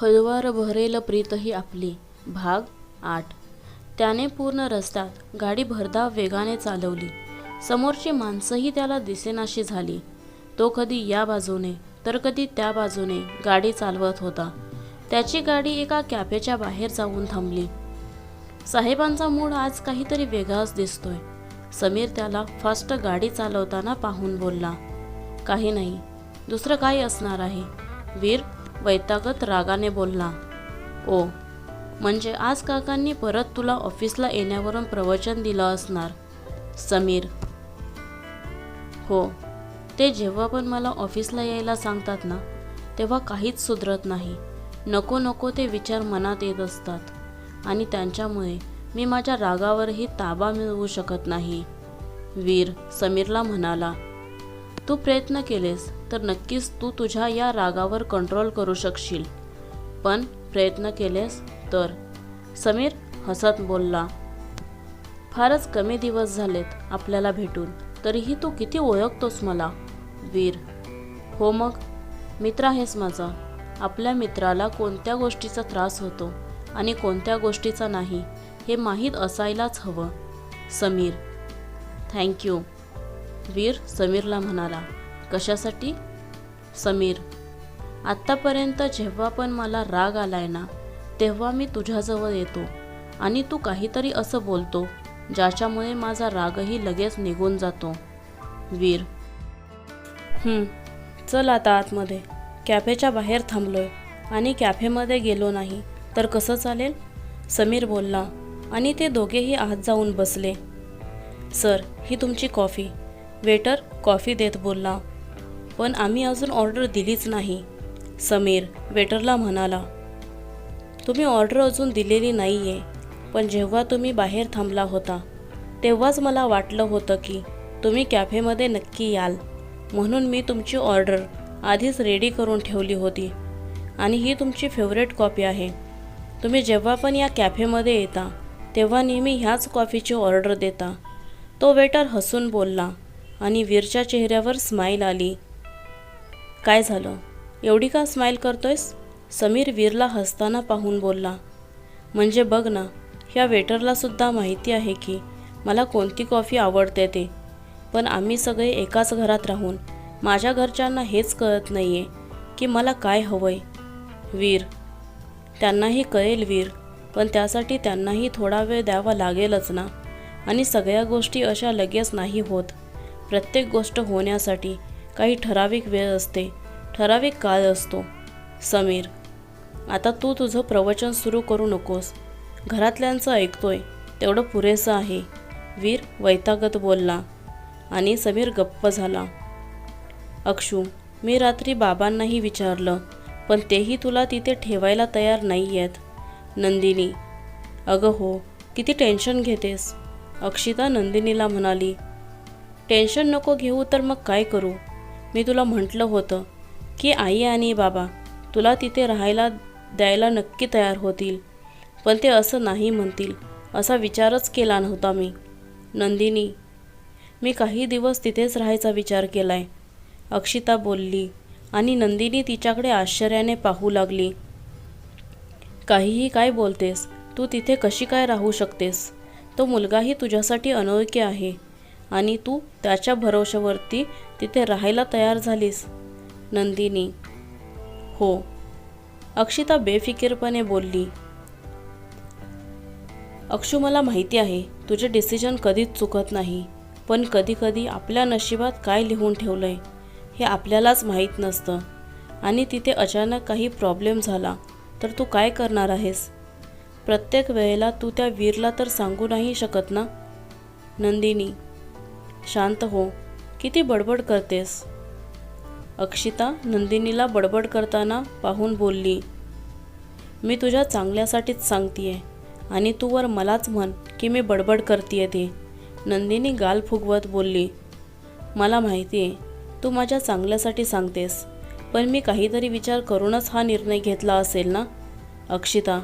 हळुवार भरेल प्रीतही आपली. भाग आठ. त्याने पूर्ण रस्त्यात गाडी भरधाव वेगाने चालवली. समोरची माणसंही त्याला दिसेनाशी झाली. तो कधी या बाजूने तर कधी त्या बाजूने गाडी चालवत होता. त्याची गाडी एका कॅफेच्या बाहेर जाऊन थांबली. साहेबांचा मूड आज काहीतरी वेगळाच दिसतोय. समीर त्याला फास्ट गाडी चालवताना पाहून बोलला काही नाही. दुसरं काय असणार आहे. वीर वैतागत रागाने बोलला ओ म्हणजे आज काकांनी परत तुला ऑफिसला येण्यावरून प्रवचन दिलं असणार समीर? हो ते जेव्हा पण मला ऑफिसला यायला सांगतात ना तेव्हा काहीच सुधरत नाही. नको नको ते विचार मनात येत असतात. आणि त्यांच्यामुळे मी माझ्या रागावरही ताबा मिळवू शकत नाही. वीर समीरला म्हणाला तू प्रयत्न केलेस तर नक्कीच तू तुझ्या या रागावर कंट्रोल करू शकशील. पण प्रयत्न केलेस तर. समीर हसत बोलला. फारच कमी दिवस झालेत आपल्याला भेटून तरीही तू किती ओळखतोस मला? वीर. हो मग? मित्र आहेस माझा. आपल्या मित्राला कोणत्या गोष्टीचा त्रास होतो आणि कोणत्या गोष्टीचा नाही हे माहीत असायलाच हवं. समीर. Thank you. वीर समीरला म्हणाला कशासाठी? समीर आत्तापर्यंत जेव्हा पण मला राग आलाय ना तेव्हा मी तुझ्याजवळ येतो आणि तू काहीतरी असं बोलतो ज्याच्यामुळे माझा रागही लगेच निघून जातो. वीर चल आता आतमध्ये. कॅफेच्या बाहेर थांबलोय आणि कॅफेमध्ये गेलो नाही तर कसं चालेल? समीर बोलला आणि ते दोघेही आत जाऊन बसले. सर ही तुमची कॉफी. वेटर कॉफी देत बोलला पण आम्ही अजून ऑर्डर दिलीच नाही. समीर वेटरला म्हणाला तुम्ही ऑर्डर अजून दिलेली नाही आहे पण जेव्हा तुम्ही बाहेर थांबला होता तेव्हाच मला वाटलं होतं की तुम्ही कॅफेमध्ये नक्की याल. म्हणून मी तुमची ऑर्डर आधीच रेडी करून ठेवली होती आणि ही तुमची फेवरेट कॉफी आहे. तुम्ही जेव्हा पण या कॅफेमध्ये येता तेव्हा नेहमी ह्याच कॉफीची ऑर्डर देता. तो वेटर हसून बोलला आणि वीरच्या चेहऱ्यावर स्माईल आली. काय झालं? एवढी का स्माईल करतोयस? समीर वीरला हसताना पाहून बोलला. म्हणजे बघ ना ह्या वेटरलासुद्धा माहिती आहे की मला कोणती कॉफी आवडते ते. पण आम्ही सगळे एकाच घरात राहून माझ्या घरच्यांना हेच कळत नाही आहे की मला काय हवंय. वीर. त्यांनाही कळेल वीर पण त्यासाठी त्यांनाही थोडा वेळ द्यावा लागेलच ना. आणि सगळ्या गोष्टी अशा लगेच नाही होत. प्रत्येक गोष्ट होण्यासाठी काही ठराविक वेळ असते. ठराविक काळ असतो. समीर आता तू तुझं प्रवचन सुरू करू नकोस. घरातल्यांचं ऐकतोय. तेवढं पुरेसं आहे. वीर वैतागत बोलला आणि समीर गप्प झाला. अक्षू मी रात्री बाबांनाही विचारलं पण तेही तुला तिथे ठेवायला तयार नाही आहेत नंदिनी अगं हो किती टेन्शन घेतेस. अक्षिता नंदिनीला म्हणाली टेन्शन नको घेऊ तर मग काय करू? मी तुला म्हटलं होतं की आई आणि बाबा तुला तिथे राहायला द्यायला नक्की तयार होतील. पण ते असं नाही म्हणतील असा विचारच केला नव्हता मी. नंदिनी मी काही दिवस तिथेच राहायचा विचार केलाय. अक्षिता बोलली आणि नंदिनी तिच्याकडे आश्चर्याने पाहू लागली. काहीही काय बोलतेस? तू तिथे कशी काय राहू शकतेस? तो मुलगाही तुझ्यासाठी अनोळखी आहे. आणि तू त्याच्या भरोशावरती तिथे राहायला तयार झालीस. नंदिनी हो. अक्षिता बेफिकीरपणे बोलली अक्षू मला माहिती आहे तुझे डिसिजन कधीच चुकत नाही पण कधीकधी आपल्या नशिबात काय लिहून ठेवलंय हे आपल्यालाच माहीत नसतं. आणि तिथे अचानक काही प्रॉब्लेम झाला तर तू काय करणार आहेस? प्रत्येक वेळेला तू त्या वीरला तर सांगू नाही शकत ना? नंदिनी शांत हो. किती बडबड करतेस? अक्षिता नंदिनीला बडबड करताना पाहून बोलली मी तुझ्या चांगल्यासाठीच सांगतीये आणि तू वर मलाच म्हण की मी बडबड करतीये ते. नंदिनी गाल फुगवत बोलली मला माहिती आहे तू माझ्या चांगल्यासाठी सांगतेस पण मी काहीतरी विचार करूनच हा निर्णय घेतला असेल ना? अक्षिता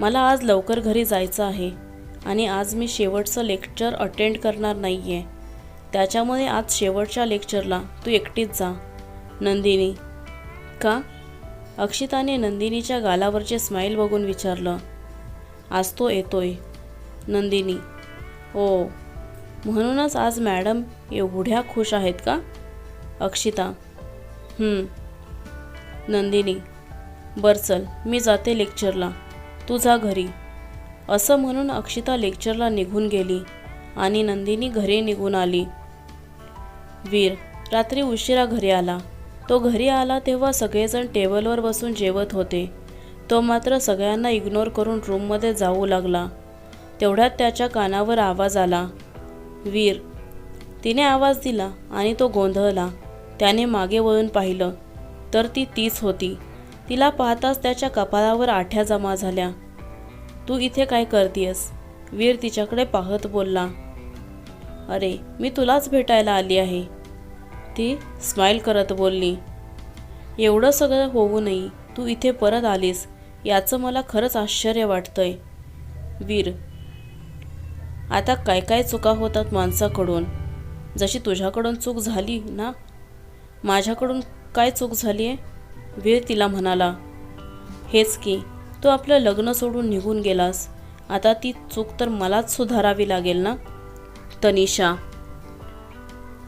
मला आज लवकर घरी जायचं आहे. आणि आज मी शेवटचं लेक्चर अटेंड करणार नाही आहे त्याच्यामुळे आज शेवटच्या लेक्चरला तू एकटीच जा. नंदिनी. का? अक्षिताने नंदिनीच्या गालावरचे स्माईल बघून विचारलं. आज तो येतोय. नंदिनी. ओ. म्हणूनच आज मॅडम एवढ्या खुश आहेत का? अक्षिता. नंदिनी. बर चल मी जाते लेक्चरला. तू जा घरी. असं म्हणून अक्षिता लेक्चरला निघून गेली आणि नंदिनी घरी निघून आली. वीर रात्री उशिरा घरी आला. तो घरी आला तेव्हा सगळेजण टेबलवर बसून जेवत होते. तो मात्र सगळ्यांना इग्नोर करून रूममध्ये जाऊ लागला. तेवढ्यात त्याच्या कानावर आवाज आला. वीर तिने आवाज दिला आणि तो गोंधळला. त्याने मागे वळून पाहिलं तर ती तीच होती. तिला पाहताच त्याच्या कपाळावर आठ्या जमा झाल्या. तू इथे काय करतीयस? वीर तिच्याकडे पाहत बोलला अरे मी तुलाच भेटायला आली आहे. ती स्माईल करत बोलली एवढं सगळं होऊनही तू इथे परत आलीस याचं मला खरंच आश्चर्य वाटतंय. वीर आता काय काय चुका होतात माणसाकडून? जशी तुझ्याकडून चूक झाली ना? माझ्याकडून काय चूक झाली आहे वीर तिला म्हणाला हेच की तू आपलं लग्न सोडून निघून गेलास. आता ती चूक तर मलाच सुधारावी लागेल ना? तनिषा.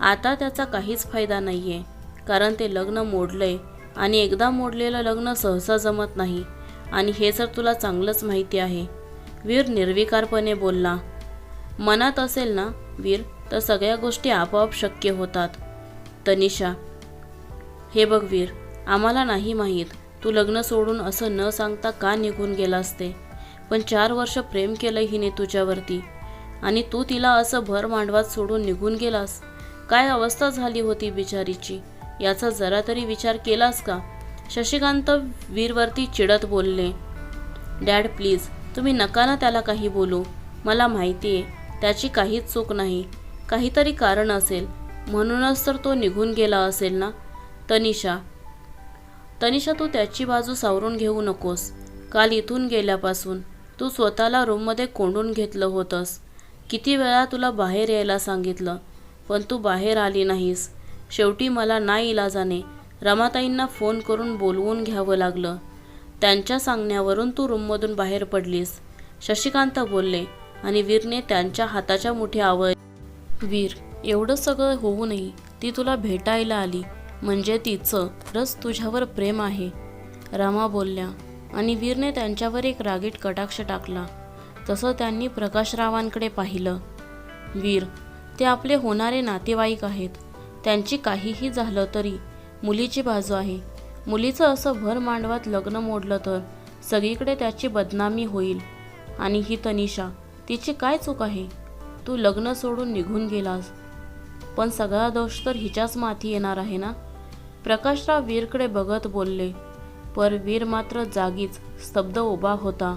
आता त्याचा काहीच फायदा नाही आहे कारण ते लग्न मोडलंय आणि एकदा मोडलेलं लग्न सहसा जमत नाही. आणि हे जर तुला चांगलंच माहिती आहे. वीर निर्विकारपणे बोलला मनात असेल ना वीर तर सगळ्या गोष्टी आपोआप शक्य होतात. तनिषा हे बघ वीर आम्हाला नाही माहीत तू लग्न सोडून असं न सांगता का निघून गेला असते? पण चार वर्ष प्रेम केलं हिने तुझ्यावरती. आणि तू तिला असं भर मांडवात सोडून निघून गेलास? काय अवस्था झाली होती बिचारीची? याचा जरा तरी विचार केलास का? शशिकांत वीरवरती चिडत बोलले डॅड प्लीज तुम्ही नका ना त्याला काही बोलू. मला माहिती आहे त्याची काहीच चूक नाही. काहीतरी कारण असेल. म्हणूनच तर तो निघून गेला असेल ना? तनिषा तनिषा तू त्याची बाजू सावरून घेऊ नकोस. काल इथून गेल्यापासून तू स्वतःला रूममध्ये कोंडून घेतलं होतंस. किती वेळा तुला बाहेर यायला सांगितलं पण तू बाहेर आली नाहीस. शेवटी मला ना इलाजाने रमाताईंना फोन करून बोलवून घ्यावं लागलं. त्यांच्या सांगण्यावरून तू रूममधून बाहेर पडलीस शशिकांत बोलले आणि वीरने त्यांच्या हाताच्या मुठे आवळ वीर एवढं सगळं होऊनही ती तुला भेटायला आली. म्हणजे तिचं रस तुझ्यावर प्रेम आहे. रमा बोलल्या आणि वीरने त्यांच्यावर एक रागीट कटाक्ष टाकला. तसं त्यांनी प्रकाशरावांकडे पाहिलं. वीर ते आपले होणारे नातेवाईक आहेत. त्यांची काहीही झालं तरी मुलीची बाजू आहे. मुलीचं असं भर मांडवात लग्न मोडलं तर सगळीकडे त्याची बदनामी होईल. आणि ही तनिषा तिची काय चूक आहे? तू लग्न सोडून निघून गेलास. पण सगळा दोष तर हिच्याच माथी येणार आहे ना? प्रकाशराव वीरकडे बघत बोलले पर वीर मात्र जागीच स्तब्ध उभा होता.